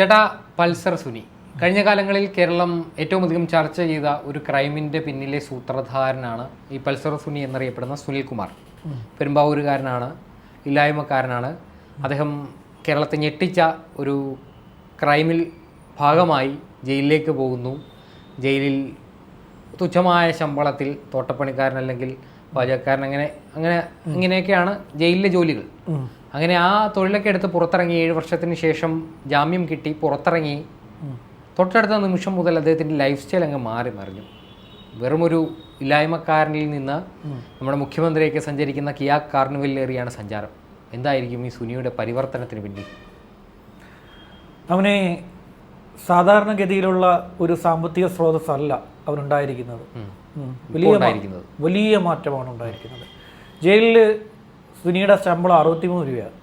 ചേട്ടാ പൾസർ സുനി. കഴിഞ്ഞ കാലങ്ങളിൽ കേരളം ഏറ്റവും അധികം ചർച്ച ചെയ്ത ഒരു ക്രൈമിന്റെ പിന്നിലെ സൂത്രധാരനാണ് ഈ പൾസർ സുനി എന്നറിയപ്പെടുന്ന സുനിൽ കുമാർ പെരുമ്പാവൂരുകാരനാണ് ഇല്ലായ്മക്കാരനാണ്. അദ്ദേഹം കേരളത്തെ ഞെട്ടിച്ച ഒരു ക്രൈമിൽ ഭാഗമായി ജയിലിലേക്ക് പോകുന്നു. ജയിലിൽ തുച്ഛമായ ശമ്പളത്തിൽ തോട്ടപ്പണിക്കാരൻ അല്ലെങ്കിൽ പാചകക്കാരൻ അങ്ങനെ അങ്ങനെ ഇങ്ങനെയൊക്കെയാണ് ജയിലിലെ ജോലികൾ. അങ്ങനെ ആ തൊഴിലൊക്കെ എടുത്ത് പുറത്തിറങ്ങി ഏഴ് വർഷത്തിന് ശേഷം ജാമ്യം കിട്ടി പുറത്തിറങ്ങി. തൊട്ടടുത്ത നിമിഷം മുതൽ അദ്ദേഹത്തിന്റെ ലൈഫ് സ്റ്റൈൽ അങ്ങ് മാറി മറിഞ്ഞു. വെറുമൊരു ഇല്ലായ്മക്കാരനിൽ നിന്ന് നമ്മുടെ മുഖ്യമന്ത്രിയൊക്കെ സഞ്ചരിക്കുന്ന കിയാ കാർണിവല്ലേറിയാണ് സഞ്ചാരം. എന്തായിരിക്കും ഈ സുനിയുടെ പരിവർത്തനത്തിന് പിന്നിൽ? അവനെ സാധാരണഗതിയിലുള്ള ഒരു സാമ്പത്തിക സ്രോതസ്സല്ല. അവനുണ്ടായിരിക്കുന്നത്. വലിയ വലിയ മാറ്റമാണ് ഉണ്ടായിരിക്കുന്നത്. ജയിലിൽ സുനിയുടെ ശമ്പളം അറുപത്തിമൂന്ന് രൂപയാണ്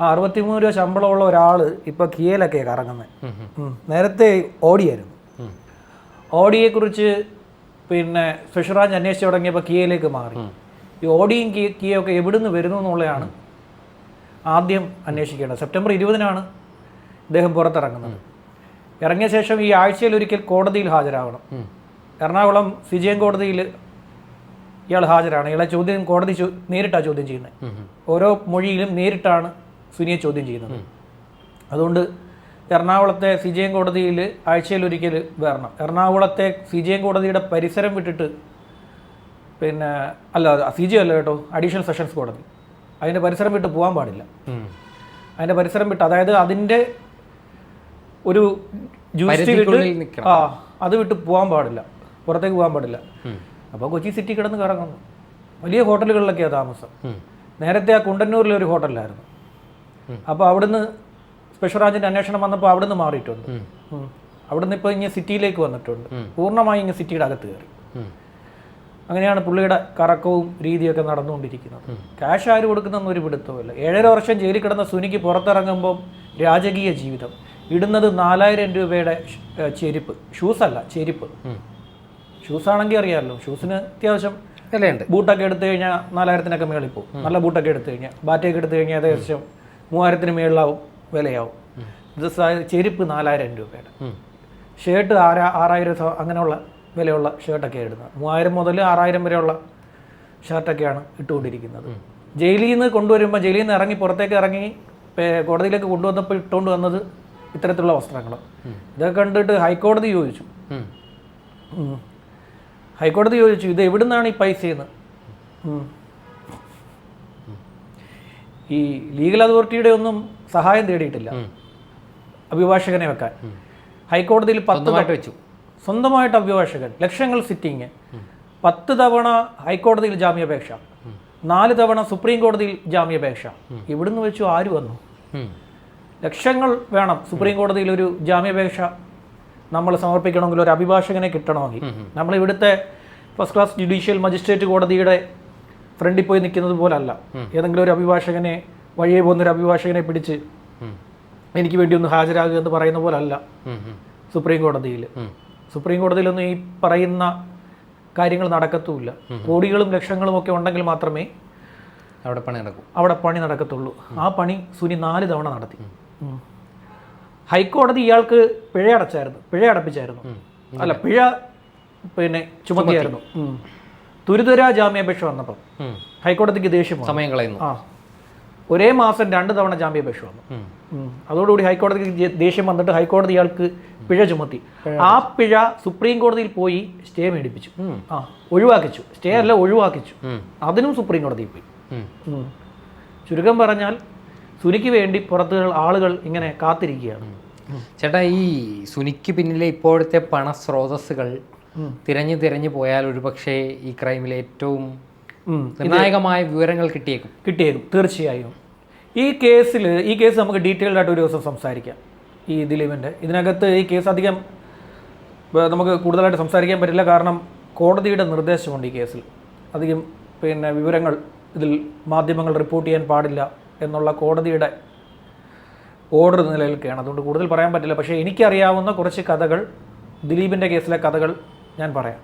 ആ അറുപത്തിമൂന്ന് രൂപ ശമ്പളമുള്ള ഒരാൾ ഇപ്പൊ കിയയിലൊക്കെ കറങ്ങുന്നത്. നേരത്തെ ഓടിയായിരുന്നു. ഓടിയെ ഓഡിയെക്കുറിച്ച് പിന്നെ ഫിഷറാഞ്ച് അന്വേഷിച്ച് തുടങ്ങിയപ്പോൾ കിയയിലേക്ക് മാറി. ഈ ഓടിയും കിയ കിയൊക്കെ എവിടുന്ന് വരുന്നു എന്നുള്ളതാണ് ആദ്യം അന്വേഷിക്കേണ്ടത്. സെപ്റ്റംബർ ഇരുപതിനാണ് ഇദ്ദേഹം പുറത്തിറങ്ങുന്നത്. ഇറങ്ങിയ ശേഷം ഈ ആഴ്ചയിൽ ഒരിക്കൽ കോടതിയിൽ ഹാജരാവണം. ഉം. എറണാകുളം സിജിഎം കോടതിയിൽ ഇയാൾ ഹാജരാണ്. ഇയാളെ ചോദ്യം കോടതി നേരിട്ടാണ് ചോദ്യം ചെയ്യുന്നത്. ഓരോ മൊഴിയിലും നേരിട്ടാണ് സുനിയെ ചോദ്യം ചെയ്യുന്നത്. അതുകൊണ്ട് എറണാകുളത്തെ സി ജി എം കോടതിയിൽ ആഴ്ചയിൽ ഒരിക്കൽ വരണം. എറണാകുളത്തെ സി ജി എം കോടതിയുടെ പരിസരം വിട്ടിട്ട് പിന്നെ അല്ല സി ജി അല്ല കേട്ടോ അഡീഷണൽ സെഷൻസ് കോടതി. അതിന്റെ പരിസരം വിട്ട് പോകാൻ പാടില്ല. അതിന്റെ പരിസരം വിട്ട് അതായത് അതിന്റെ ഒരു ജൂസ്റ്റി വിട്ട്. ആ അത് വിട്ട് പോകാൻ പാടില്ല. പുറത്തേക്ക് പോകാൻ പാടില്ല. അപ്പോൾ കൊച്ചി സിറ്റി കിടന്ന് കറങ്ങുന്നു. വലിയ ഹോട്ടലുകളിലൊക്കെയാണ് താമസം. നേരത്തെ ആ കുണ്ടന്നൂരിലെ ഒരു ഹോട്ടലിലായിരുന്നു അപ്പോൾ അവിടുന്ന് സ്പെഷ്യൽ ബ്രാഞ്ചിന്റെ അന്വേഷണം വന്നപ്പോൾ അവിടുന്ന് മാറിയിട്ടുണ്ട്. അവിടുന്ന് ഇപ്പോൾ ഇങ്ങനെ സിറ്റിയിലേക്ക് വന്നിട്ടുണ്ട്. പൂർണമായി പൂർണമായും ഇങ്ങനെ സിറ്റിയുടെ അകത്ത് കയറി. അങ്ങനെയാണ് പുള്ളിയുടെ കറക്കവും രീതിയൊക്കെ നടന്നുകൊണ്ടിരിക്കുന്നത്. ക്യാഷ് ആര് കൊടുക്കുന്നൊന്നും ഒരു പിടുത്തവുമില്ല. ഏഴര വർഷം ജയിലിൽ കിടന്ന സുനിക്ക് പുറത്തിറങ്ങുമ്പോൾ രാജകീയ ജീവിതം. ഇടുന്നത് നാലായിരം രൂപയുടെ ചെരുപ്പ്. ഷൂസ് അല്ല ചെരുപ്പ്. ഉം. ഷൂസ് ആണെങ്കിൽ അറിയാമല്ലോ ഷൂസിന് അത്യാവശ്യം വിലയുണ്ട്. ബൂട്ടൊക്കെ എടുത്തു കഴിഞ്ഞാൽ നാലായിരത്തിനൊക്കെ മേളിൽ പോകും. നല്ല ബൂട്ടൊക്കെ എടുത്തു കഴിഞ്ഞാൽ. ബാറ്റയൊക്കെ എടുത്തു കഴിഞ്ഞാൽ ഏകദേശം മൂവായിരത്തിന് മേളിലാവും വിലയാവും. ഇത് ചെരുപ്പ് നാലായിരം രൂപയുടെ. ഷർട്ട് ആറാ ആറായിരം അങ്ങനെയുള്ള വിലയുള്ള ഷർട്ടൊക്കെ ഇടുന്നത്. മൂവായിരം മുതൽ ആറായിരം വരെയുള്ള ഷർട്ടൊക്കെയാണ് ഇട്ടുകൊണ്ടിരിക്കുന്നത്. ജയിലിൽ നിന്ന് കൊണ്ടുവരുമ്പോൾ ജയിലിൽ നിന്ന് ഇറങ്ങി പുറത്തേക്ക് ഇറങ്ങി കോടതിയിലേക്ക് കൊണ്ടുവന്നപ്പോൾ ഇട്ടുകൊണ്ട് വന്നത് ഇത്തരത്തിലുള്ള വസ്ത്രങ്ങൾ. ഇതൊക്കെ കണ്ടിട്ട് ഹൈക്കോടതി ചോദിച്ചു. ഹൈക്കോടതി ചോദിച്ചു ഇത് എവിടുന്നാണ് ഈ പൈസയെന്ന്. ഈ ലീഗൽ അതോറിറ്റിയുടെ ഒന്നും സഹായം തേടിയിട്ടില്ല. അഭിഭാഷകനെ വെക്കാൻ. ഹൈക്കോടതിയിൽ പത്ത് വെച്ചു. സ്വന്തമായിട്ട് അഭിഭാഷകൻ. ലക്ഷങ്ങൾ സിറ്റിങ് പത്ത് തവണ ഹൈക്കോടതിയിൽ ജാമ്യാപേക്ഷ. നാല് തവണ സുപ്രീം കോടതിയിൽ ജാമ്യാപേക്ഷ. ഇവിടുന്ന് വെച്ചു? ആര് വന്നു. ലക്ഷങ്ങൾ വേണം. സുപ്രീം കോടതിയിൽ ഒരു ജാമ്യാപേക്ഷ നമ്മൾ സമർപ്പിക്കണമെങ്കിൽ ഒരു അഭിഭാഷകനെ കിട്ടണമെങ്കിൽ. നമ്മൾ ഇവിടുത്തെ ഫസ്റ്റ് ക്ലാസ് ജുഡീഷ്യൽ മജിസ്ട്രേറ്റ് കോടതിയുടെ ഫ്രണ്ടിൽ പോയി നിൽക്കുന്നത് പോലല്ല. ഏതെങ്കിലും ഒരു അഭിഭാഷകനെ വഴിയെ പോകുന്ന ഒരു അഭിഭാഷകനെ പിടിച്ച് എനിക്ക് വേണ്ടി ഒന്ന് ഹാജരാകുക എന്ന് പറയുന്ന പോലല്ല. സുപ്രീം കോടതിയിൽ. സുപ്രീം കോടതിയിലൊന്നും ഈ പറയുന്ന കാര്യങ്ങൾ നടക്കത്തുമില്ല. കോടികളും ലക്ഷങ്ങളും ഒക്കെ ഉണ്ടെങ്കിൽ മാത്രമേ അവിടെ പണി നടക്കൂ. അവിടെ പണി നടക്കത്തുള്ളൂ. ആ പണി സുനി നാല് തവണ നടത്തി. ഹൈക്കോടതി ഇയാൾക്ക് പിഴ അടച്ചായിരുന്നു പിഴ അടപ്പിച്ചായിരുന്നു. അല്ല പിഴ പിന്നെ ചുമത്തിയായിരുന്നു. തുരിതുര ജാമ്യാപേക്ഷ വന്നപ്പോൾ. ഹൈക്കോടതിക്ക് ദേഷ്യം സമയം കളയുന്നു. ആ. ഒരേ മാസം രണ്ട് തവണ ജാമ്യാപേക്ഷ വന്നു. അതോടുകൂടി ഹൈക്കോടതിക്ക് ദേഷ്യം വന്നിട്ട് ഹൈക്കോടതി ഇയാൾക്ക് പിഴ ചുമത്തി. ആ പിഴ സുപ്രീം കോടതിയിൽ പോയി സ്റ്റേ മേടിപ്പിച്ചു. ആ ഒഴിവാക്കിച്ചു. സ്റ്റേ അല്ല ഒഴിവാക്കിച്ചു. അതിനും സുപ്രീം കോടതിയിൽ പോയി. ചുരുക്കം പറഞ്ഞാൽ സുനിക്ക് വേണ്ടി പുറത്ത് ആളുകൾ ഇങ്ങനെ കാത്തിരിക്കുകയാണ്. ചേട്ടാ ഈ സുനിക്ക് പിന്നിലെ ഇപ്പോഴത്തെ പണ സ്രോതസ്സുകൾ തിരഞ്ഞു തിരഞ്ഞു പോയാൽ ഒരുപക്ഷെ ഈ ക്രൈമിലെ ഏറ്റവും. നിർണായകമായ വിവരങ്ങൾ കിട്ടിയേക്കും. കിട്ടിയേക്കും തീർച്ചയായും. ഈ കേസിൽ ഈ കേസ് നമുക്ക് ഡീറ്റെയിൽഡ് ആയിട്ട് ഒരു ദിവസം സംസാരിക്കാം. ഈ ദിലീപിന്റെ ഇതിനകത്ത് ഈ കേസ് അധികം നമുക്ക് കൂടുതലായിട്ട് സംസാരിക്കാൻ പറ്റില്ല. കാരണം കോടതിയുടെ നിർദ്ദേശമുണ്ട് ഈ കേസിൽ. അധികം പിന്നെ വിവരങ്ങൾ ഇതിൽ മാധ്യമങ്ങൾ റിപ്പോർട്ട് ചെയ്യാൻ പാടില്ല. എന്നുള്ള കോടതിയുടെ ഓർഡർ നിലനിൽക്കുകയാണ് അതുകൊണ്ട് കൂടുതൽ പറയാൻ പറ്റില്ല. പക്ഷേ എനിക്കറിയാവുന്ന കുറച്ച് കഥകൾ ദിലീപിന്റെ കേസിലെ കഥകൾ ഞാൻ പറയാം.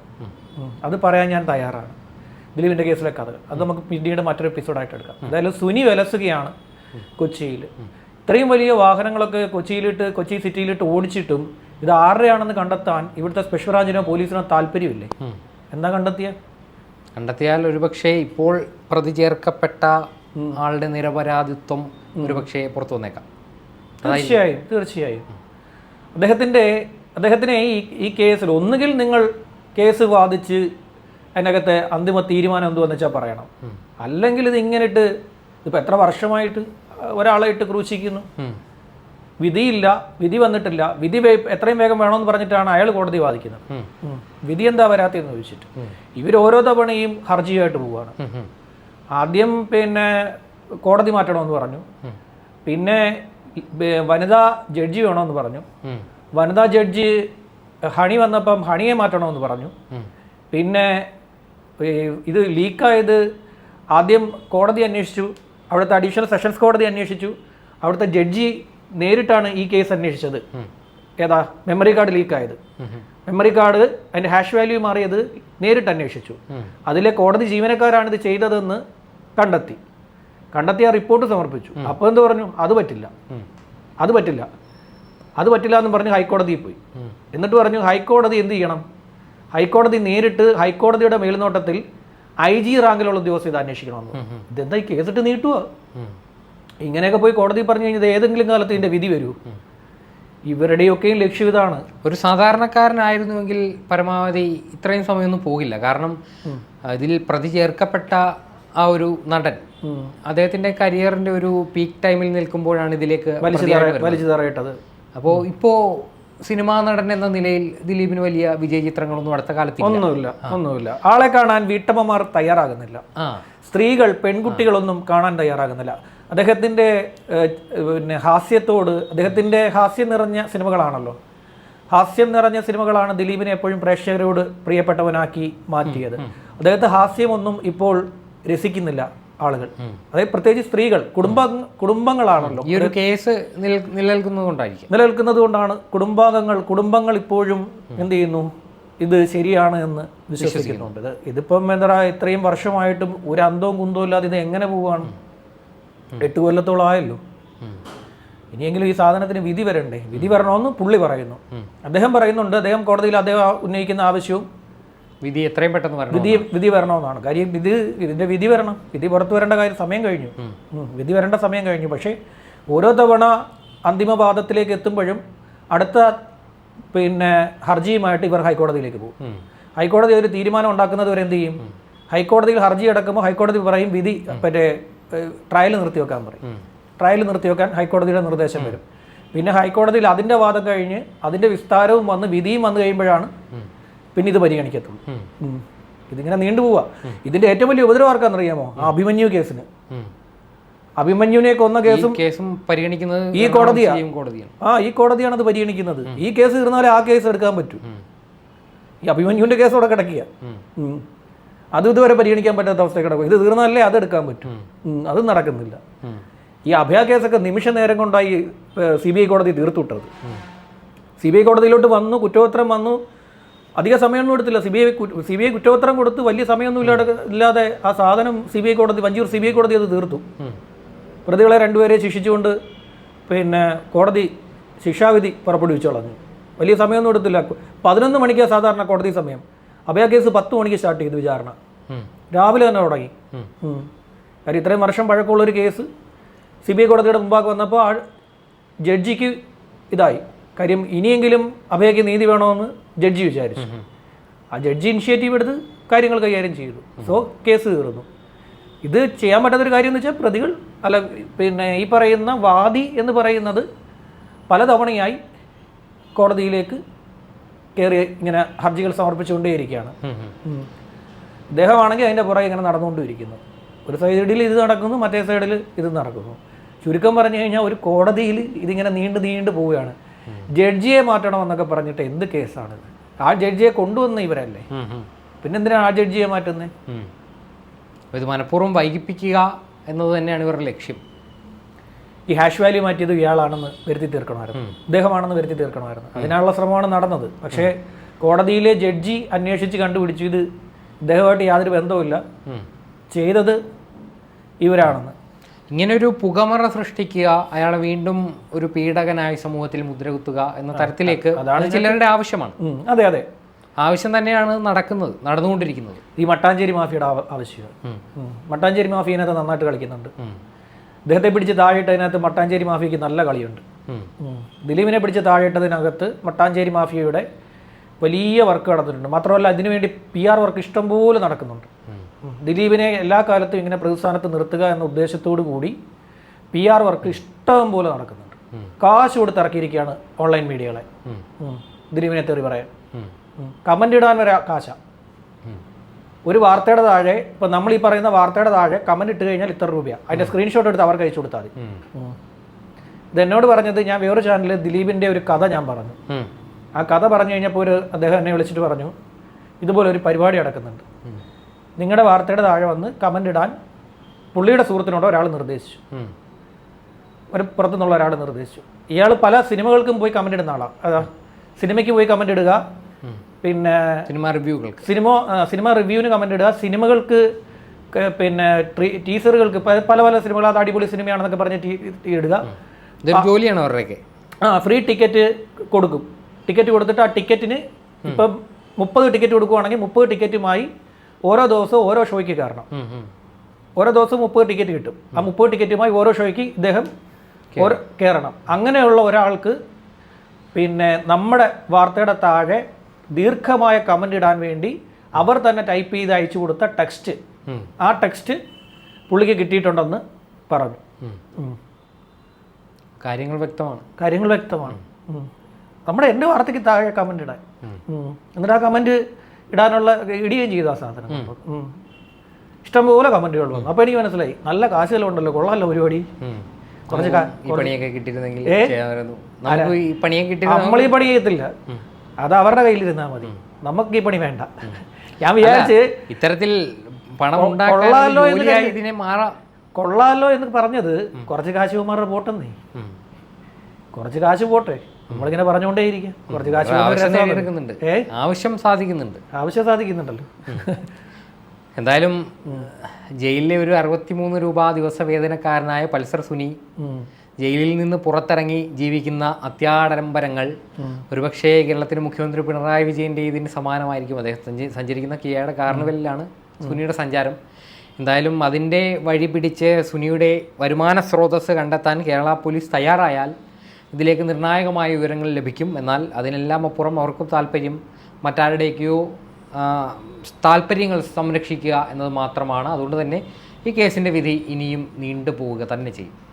അത് പറയാൻ ഞാൻ തയ്യാറാണ്. ദിലീപിന്റെ കേസിലെ കഥകൾ. അത് നമുക്ക് പിന്നീട് മറ്റൊരു എപ്പിസോഡായിട്ട് എടുക്കാം. എന്തായാലും സുനി വിലസുകയാണ് കൊച്ചിയിൽ ഇത്രയും വലിയ വാഹനങ്ങളൊക്കെ കൊച്ചിയിലിട്ട് കൊച്ചി സിറ്റിയിലിട്ട് ഓടിച്ചിട്ടും ഇത് ആരുടെയാണെന്ന് കണ്ടെത്താൻ ഇവിടുത്തെ സ്പെഷ്യൽ ബ്രാഞ്ചിനോ പോലീസിനോ താല്പര്യമില്ലേ? എന്താ കണ്ടെത്തിയ? കണ്ടെത്തിയാൽ ഒരുപക്ഷെ ഇപ്പോൾ പ്രതി ചേർക്കപ്പെട്ട ആളുടെ നിരപരാധിത്വം ഒരുപക്ഷെ പുറത്തു വന്നേക്കാം. തീർച്ചയായും തീർച്ചയായും. അദ്ദേഹത്തിന്റെ അദ്ദേഹത്തിനെ ഈ ഈ കേസിൽ ഒന്നുകിൽ നിങ്ങൾ കേസ് വാദിച്ച് അതിനകത്തെ അന്തിമ തീരുമാനം എന്തുവെന്ന് വെച്ചാൽ പറയണം. അല്ലെങ്കിൽ ഇത് ഇങ്ങനിട്ട് ഇപ്പം എത്ര വർഷമായിട്ട് ഒരാളെ ഇട്ട് ക്രൂശിക്കുന്നു? വിധിയില്ല വിധി വന്നിട്ടില്ല. വിധി എത്രയും വേഗം വേണമെന്ന് പറഞ്ഞിട്ടാണ് അയാൾ കോടതി വാദിക്കുന്നത്. വിധി എന്താ വരാത്തതെന്ന് ചോദിച്ചിട്ട്. ഇവരോരോ തവണയും ഹർജിയായിട്ട് പോവുകയാണ്. ആദ്യം പിന്നെ കോടതി മാറ്റണമെന്ന് പറഞ്ഞു. പിന്നെ വനിതാ ജഡ്ജി വേണമെന്ന് പറഞ്ഞു. വനിതാ ജഡ്ജി ഹണി വന്നപ്പം ഹണിയെ മാറ്റണമെന്ന് പറഞ്ഞു. പിന്നെ ഇത് ലീക്കായത് ആദ്യം കോടതി അന്വേഷിച്ചു അവിടുത്തെ അഡീഷണൽ സെഷൻസ് കോടതി അന്വേഷിച്ചു അവിടുത്തെ ജഡ്ജി നേരിട്ടാണ് ഈ കേസ് അന്വേഷിച്ചത്. ഏതാ? മെമ്മറി കാർഡ് ലീക്കായത്. മെമ്മറി കാർഡ് അതിന്റെ ഹാഷ് വാല്യൂ മാറിയത് നേരിട്ട് അന്വേഷിച്ചു. അതിലെ കോടതി ജീവനക്കാരാണ് ഇത് ചെയ്തതെന്ന് കണ്ടെത്തി. കണ്ടെത്തി ആ റിപ്പോർട്ട് സമർപ്പിച്ചു. അപ്പോൾ എന്ത് പറഞ്ഞു? അത് പറ്റില്ല. അത് പറ്റില്ല. അത് പറ്റില്ല എന്ന് പറഞ്ഞ് ഹൈക്കോടതിയിൽ പോയി. എന്നിട്ട് പറഞ്ഞു ഹൈക്കോടതി എന്ത് ചെയ്യണം? ഹൈക്കോടതി നേരിട്ട് ഹൈക്കോടതിയുടെ മേൽനോട്ടത്തിൽ ഐ ജി റാങ്കിലുള്ള ഉദ്യോഗസ്ഥ ഇത് അന്വേഷിക്കണമെന്ന് ഇതെന്താ ഈ കേസിട്ട് നീട്ടുക? ഇങ്ങനെയൊക്കെ പോയി കോടതി പറഞ്ഞു കഴിഞ്ഞാൽ ഏതെങ്കിലും കാലത്ത് ഇതിന്റെ വിധി വരൂ. ഇവരുടെയൊക്കെയും ലക്ഷ്യം ഇതാണ്. ഒരു സാധാരണക്കാരനായിരുന്നുവെങ്കിൽ പരമാവധി ഇത്രയും സമയമൊന്നും പോകില്ല. കാരണം ഇതിൽ പ്രതി ചേർക്കപ്പെട്ട ആ ഒരു നടൻ. അദ്ദേഹത്തിന്റെ കരിയറിന്റെ ഒരു പീക്ക് ടൈമിൽ നിൽക്കുമ്പോഴാണ് ഇതിലേക്ക് വലിച്ചു ഇപ്പോ തറയിട്ടത് അപ്പോൾ ഇപ്പോൾ സിനിമാ നടൻ എന്ന നിലയിൽ ദിലീപിന് വലിയ വിജയ ചിത്രങ്ങളൊന്നും അടുത്ത കാലത്ത് ഒന്നുമില്ല ഒന്നുമില്ല. ആളെ കാണാൻ വീട്ടമ്മമാർ തയ്യാറാകുന്നില്ല. സ്ത്രീകൾ പെൺകുട്ടികളൊന്നും കാണാൻ തയ്യാറാകുന്നില്ല. അദ്ദേഹത്തിന്റെ പിന്നെ ഹാസ്യത്തോട് അദ്ദേഹത്തിന്റെ ഹാസ്യം നിറഞ്ഞ സിനിമകളാണല്ലോ. ഹാസ്യം നിറഞ്ഞ സിനിമകളാണ് ദിലീപിനെ എപ്പോഴും പ്രേക്ഷകരോട് പ്രിയപ്പെട്ടവനാക്കി മാറ്റിയത്. അദ്ദേഹത്തെ ഹാസ്യമൊന്നും ഇപ്പോൾ രസിക്കുന്നില്ല ആളുകൾ. അതായത് പ്രത്യേകിച്ച് സ്ത്രീകൾ കുടുംബ കുടുംബങ്ങളാണല്ലോ. ഈ ഒരു കേസ് നിലനിൽക്കുന്നതുകൊണ്ടായിരിക്കും നിലനിൽക്കുന്നത് കൊണ്ടാണ് കുടുംബാംഗങ്ങൾ കുടുംബങ്ങൾ ഇപ്പോഴും എന്ത് ചെയ്യുന്നു? ഇത് ശരിയാണ് എന്ന് വിശ്വസിക്കുന്നുണ്ട് ഇത് ഇതിപ്പം എന്താ പറയുക ഇത്രയും വർഷമായിട്ടും ഒരു അന്തവും കുന്തവും ഇല്ലാതെ ഇത് എങ്ങനെ പോവാണ്? എട്ട് കൊല്ലത്തോളം ആയല്ലോ. ഇനിയെങ്കിലും ഈ സാധനത്തിന് വിധി വരണ്ടേ? വിധി വരണമെന്ന് പുള്ളി പറയുന്നു. അദ്ദേഹം പറയുന്നുണ്ട് അദ്ദേഹം കോടതിയിൽ അദ്ദേഹം ഉന്നയിക്കുന്ന ആവശ്യവും വിധി എത്രയും പെട്ടെന്ന് വരണം വിധി വിധി വരണമെന്നാണ്. കാര്യം ഇത് ഇതിന്റെ വിധി വരണം. വിധി പുറത്തു വരേണ്ട കാര്യം സമയം കഴിഞ്ഞു. വിധി വരേണ്ട സമയം കഴിഞ്ഞു. പക്ഷേ ഓരോ തവണ അന്തിമവാദത്തിലേക്ക് എത്തുമ്പോഴും അടുത്ത പിന്നെ ഹർജിയുമായിട്ട് ഇവർ ഹൈക്കോടതിയിലേക്ക് പോകും. ഹൈക്കോടതി ഒരു തീരുമാനം ഉണ്ടാക്കുന്നത് വരെ എന്ത് ചെയ്യും? ഹൈക്കോടതിയിൽ ഹർജി അടക്കുമ്പോൾ ഹൈക്കോടതി പറയും വിധി മറ്റേ ട്രയൽ നിർത്തി വെക്കാൻ പറയും ട്രയൽ നിർത്തി വെക്കാൻ ഹൈക്കോടതിയുടെ നിർദ്ദേശം വരും. പിന്നെ ഹൈക്കോടതിയിൽ അതിന്റെ വാദം കഴിഞ്ഞ് അതിന്റെ വിസ്താരവും വന്ന് വിധിയും വന്നു കഴിയുമ്പോഴാണ് പിന്നെ ഇത് പരിഗണിക്കത്തുള്ളൂ. ഇതിങ്ങനെ നീണ്ടുപോവാ ഇതിന്റെ ഏറ്റവും വലിയ ഉപദ്രവം ആർക്കാണെന്നറിയാമോ? ആ അഭിമന്യു കേസിന്. അഭിമന്യുവിനെ കൊന്ന കേസും കേസും പരിഗണിക്കുന്നത് ഈ കോടതിയാ. കോടതിയാണ്. ആ ഈ കോടതിയാണ് അത് പരിഗണിക്കുന്നത്. ഈ കേസ് തീർന്നാലേ ആ കേസ് എടുക്കാൻ പറ്റൂ. ഈ അഭിമന്യുവിന്റെ കേസ് അവിടെ കിടക്കുക. അത് ഇതുവരെ പരിഗണിക്കാൻ പറ്റാത്ത അവസ്ഥ കിടക്കും ഇത് തീർന്നാലേ അത് എടുക്കാൻ പറ്റും. അത് നടക്കുന്നില്ല. ഈ അഭയ കേസൊക്കെ നിമിഷ നേരം കൊണ്ടായി സി ബി ഐ കോടതി തീർത്തുവിട്ടത് സി ബി ഐ കോടതിയിലോട്ട് വന്നു കുറ്റപത്രം വന്നു അധിക സമയമൊന്നും എടുത്തില്ല. C B I C B I കുറ്റപത്രം കൊടുത്ത് വലിയ സമയമൊന്നും ഇല്ലാതെ ഇല്ലാതെ ആ സാധനം സി ബി ഐ കോടതി വഞ്ചൂർ സി ബി ഐ കോടതി അത് തീർത്തു. പ്രതികളെ രണ്ടുപേരെ ശിക്ഷിച്ചുകൊണ്ട് പിന്നെ കോടതി ശിക്ഷാവിധി പുറപ്പെടുവിച്ചു കളഞ്ഞു. വലിയ സമയമൊന്നും എടുത്തില്ല. പതിനൊന്ന് മണിക്കാണ് സാധാരണ കോടതി സമയം. അഭയ കേസ് പത്ത് മണിക്ക് സ്റ്റാർട്ട് ചെയ്തു വിചാരണ. രാവിലെ തന്നെ തുടങ്ങി. കാര്യം ഇത്രയും വർഷം പഴക്കമുള്ളൊരു കേസ് സി ബി ഐ കോടതിയുടെ മുമ്പാകെ വന്നപ്പോൾ ആ ജഡ്ജിക്ക് ഇതായി. കാര്യം ഇനിയെങ്കിലും അഭയക്ക് നീതി വേണമെന്ന് ജഡ്ജി വിചാരിച്ചു. ആ ജഡ്ജി ഇനിഷ്യേറ്റീവ് എടുത്ത് കാര്യങ്ങൾ കൈകാര്യം ചെയ്തു. സോ കേസ് തീർന്നു. ഇത് ചെയ്യാൻ പറ്റാത്തൊരു കാര്യം എന്ന് വെച്ചാൽ പ്രതികൾ അല്ല പിന്നെ ഈ പറയുന്ന വാദി എന്ന് പറയുന്നത് പലതവണയായി കോടതിയിലേക്ക് കയറി ഇങ്ങനെ ഹർജികൾ സമർപ്പിച്ചുകൊണ്ടേയിരിക്കുകയാണ്. ഇദ്ദേഹമാണെങ്കിൽ അതിന്റെ പുറകെ ഇങ്ങനെ നടന്നുകൊണ്ടിരിക്കുന്നു. ഒരു സൈഡിൽ ഇത് നടക്കുന്നു മറ്റേ സൈഡിൽ ഇത് നടക്കുന്നു. ചുരുക്കം പറഞ്ഞു കഴിഞ്ഞാൽ ഒരു കോടതിയിൽ ഇതിങ്ങനെ നീണ്ടു നീണ്ടു പോവുകയാണ്. ജഡ്ജിയെ മാറ്റണമെന്നൊക്കെ പറഞ്ഞിട്ട് എന്ത് കേസാണിത് ആ ജഡ്ജിയെ കൊണ്ടുവന്ന ഇവരല്ലേ? പിന്നെ എന്തിനാണ് പിന്നെന്തിനാണ് ആ ജഡ്ജിയെ മാറ്റുന്നത്. ഇത് മനഃപൂർവം വൈകിപ്പിക്കുക എന്നത് തന്നെയാണ് ഇവരുടെ ലക്ഷ്യം. ഈ ഹാഷ് വാല്യൂ മാറ്റിയത് ഇയാളാണെന്ന് വരുത്തി തീർക്കണമായിരുന്നു. ഇദ്ദേഹമാണെന്ന് വരുത്തി തീർക്കണമായിരുന്നു. അതിനുള്ള ശ്രമമാണ് നടന്നത്. പക്ഷേ കോടതിയിലെ ജഡ്ജി അന്വേഷിച്ച് കണ്ടുപിടിച്ചു. ഇത് ഇദ്ദേഹമായിട്ട് യാതൊരു ബന്ധവുമില്ല. ചെയ്തത് ഇവരാണെന്ന്. ഇങ്ങനൊരു പുകമറ സൃഷ്ടിക്കുക അയാളെ വീണ്ടും ഒരു പീഡകനായി സമൂഹത്തിൽ മുദ്രകുത്തുക എന്ന തരത്തിലേക്ക് ചിലരുടെ ആവശ്യമാണ്. അതെ അതെ. ആവശ്യം തന്നെയാണ് നടക്കുന്നത് നടന്നുകൊണ്ടിരിക്കുന്നത്. ഈ മട്ടാഞ്ചേരി മാഫിയുടെ ആവശ്യമാണ്. മട്ടാഞ്ചേരി മാഫി അതിനകത്ത് നന്നായിട്ട് കളിക്കുന്നുണ്ട്. അദ്ദേഹത്തെ പിടിച്ച് താഴെയിട്ട് അതിനകത്ത് മട്ടാഞ്ചേരി മാഫിയക്ക് നല്ല കളിയുണ്ട്. ദിലീപിനെ പിടിച്ച് താഴെയിട്ടതിനകത്ത് മട്ടാഞ്ചേരി മാഫിയയുടെ വലിയ വർക്ക് നടന്നിട്ടുണ്ട്. മാത്രമല്ല അതിനുവേണ്ടി പി ആർ വർക്ക് ഇഷ്ടംപോലെ നടക്കുന്നുണ്ട്. ദിലീപിനെ എല്ലാ കാലത്തും ഇങ്ങനെ പ്രതിസ്ഥാനത്ത് നിർത്തുക എന്ന ഉദ്ദേശത്തോടു കൂടി പി ആർ വർക്ക് ഇഷ്ടം പോലെ നടക്കുന്നുണ്ട്. കാശ് കൊടുത്ത് ഇറക്കിയിരിക്കുകയാണ് ഓൺലൈൻ മീഡിയകളെ. ദിലീപിനെ തെറി പറയാൻ. കമന്റ് കമന്റ് ഇടാൻ വരെ കാശ. ഒരു വാർത്തയുടെ താഴെ ഇപ്പം നമ്മൾ ഈ പറയുന്ന വാർത്തയുടെ താഴെ കമന്റ് ഇട്ട് കഴിഞ്ഞാൽ ഇത്ര രൂപ അതിന്റെ സ്ക്രീൻഷോട്ട് എടുത്ത് അവർക്ക് അയച്ചു കൊടുത്താൽ മതി. ഇത് എന്നോട് പറഞ്ഞത് ഞാൻ വേറൊരു ചാനലിൽ ദിലീപിന്റെ ഒരു കഥ ഞാൻ പറഞ്ഞു. ആ കഥ പറഞ്ഞു കഴിഞ്ഞപ്പോൾ ഒരു അദ്ദേഹം എന്നെ വിളിച്ചിട്ട് പറഞ്ഞു ഇതുപോലെ ഒരു പരിപാടി നടക്കുന്നുണ്ട്. നിങ്ങളുടെ വാർത്തയുടെ താഴെ വന്ന് കമന്റ് ഇടാൻ പുള്ളിയുടെ സുഹൃത്തിനോട് ഒരാൾ നിർദ്ദേശിച്ചു. ഒരു പുറത്തുനിന്നുള്ള ഒരാൾ നിർദ്ദേശിച്ചു. ഇയാൾ പല സിനിമകൾക്കും പോയി കമന്റ് ഇടുന്ന ആളാണ് അതാ സിനിമയ്ക്ക് പോയി കമന്റ് ഇടുക. പിന്നെ സിനിമ റിവ്യൂകൾക്ക്. സിനിമ സിനിമ റിവ്യൂവിന് കമന്റ് ഇടുക. സിനിമകൾക്ക് പിന്നെ ടീസറുകൾക്ക് പല പല സിനിമകൾ അത് അടിപൊളി സിനിമയാണെന്നൊക്കെ പറഞ്ഞ് ഇടുക. ജോലിയാണ് അവരുടെയൊക്കെ? ആ ഫ്രീ ടിക്കറ്റ് കൊടുക്കും. ടിക്കറ്റ് കൊടുത്തിട്ട് ആ ടിക്കറ്റിന് ഇപ്പം മുപ്പത് ടിക്കറ്റ് കൊടുക്കുവാണെങ്കിൽ മുപ്പത് ടിക്കറ്റുമായി ഓരോ ദിവസവും ഓരോ ഷോയ്ക്ക്. ഉം. ഓരോ ദിവസവും മുപ്പത് ടിക്കറ്റ് കിട്ടും. ആ മുപ്പത് ടിക്കറ്റുമായി ഓരോ ഷോയ്ക്ക് ഇദ്ദേഹം ഓരോ കയറണം അങ്ങനെയുള്ള ഒരാൾക്ക് പിന്നെ നമ്മുടെ വാർത്തയുടെ താഴെ ദീർഘമായ കമന്റ് ഇടാൻ വേണ്ടി അവർ തന്നെ ടൈപ്പ് ചെയ്ത് അയച്ചു കൊടുത്ത ടെക്സ്റ്റ് ആ ടെക്സ്റ്റ് പുള്ളിക്ക് കിട്ടിയിട്ടുണ്ടെന്ന് പറഞ്ഞു. കാര്യങ്ങൾ വ്യക്തമാണ്. കാര്യങ്ങൾ വ്യക്തമാണ്. നമ്മുടെ എന്റെ വാർത്തയ്ക്ക് താഴെ കമന്റ് ഇടാൻ. എന്നിട്ട് ആ കമന്റ് ഇടാനുള്ള ഇടുകയും ചെയ്തു ആ സാധനം. ഇഷ്ടംപോലെ കമന്റുകൾ വന്നു. അപ്പോൾ എനിക്ക് മനസ്സിലായി. നല്ല കാശുകളുണ്ടല്ലോ. കൊള്ളാമല്ലോ പരിപാടി. കുറച്ച് നമ്മൾ ഈ പണി ചെയ്യത്തില്ല. അത് അവരുടെ കയ്യിലിരുന്നാൽ മതി. നമുക്ക് ഈ പണി വേണ്ട. ഞാൻ വിചാരിച്ച് ഇത്തരത്തിൽ പണം കൊള്ളാമല്ലോ കൊള്ളാലോ എന്ന് ഇതിനെ മാറാം. കൊള്ളാലോ എന്ന് പറഞ്ഞത് കുറച്ച് കാശ് കുമാരുടെ പോട്ടെന്നേ. കുറച്ച് കാശ് പോട്ടെ. നമ്മളിങ്ങനെ പറഞ്ഞുകൊണ്ടേ കുറച്ച് കാശ് ആവശ്യം സാധിക്കുന്നുണ്ട്. ആവശ്യം സാധിക്കുന്നുണ്ടല്ലോ. എന്തായാലും ജയിലിലെ ഒരു അറുപത്തിമൂന്ന് രൂപ ദിവസ വേതനക്കാരനായ പൾസർ സുനി ജയിലിൽ നിന്ന് പുറത്തിറങ്ങി ജീവിക്കുന്ന അത്യാഡംബരങ്ങൾ ഒരുപക്ഷേ കേരളത്തിന് മുഖ്യമന്ത്രി പിണറായി വിജയന്റെ ഇതിന് സമാനമായിരിക്കും. അദ്ദേഹം സഞ്ചി- സഞ്ചരിക്കുന്ന കിയയുടെ കാർണിവലിലാണ് സുനിയുടെ സഞ്ചാരം. എന്തായാലും അതിന്റെ വഴി പിടിച്ച് സുനിയുടെ വരുമാന സ്രോതസ് കണ്ടെത്താൻ കേരള പോലീസ് തയ്യാറായാൽ ഇതിലേക്ക് നിർണായകമായ വിവരങ്ങൾ ലഭിക്കും. എന്നാൽ അതിനെല്ലാം അപ്പുറം അവർക്കും താല്പര്യം മറ്റാരുടെയൊക്കെയോ ആ, താല്പര്യങ്ങൾ സംരക്ഷിക്കുക എന്നത് മാത്രമാണ്. അതുകൊണ്ട് തന്നെ ഈ കേസിന്റെ വിധി ഇനിയും നീണ്ടു പോവുക തന്നെ ചെയ്യും.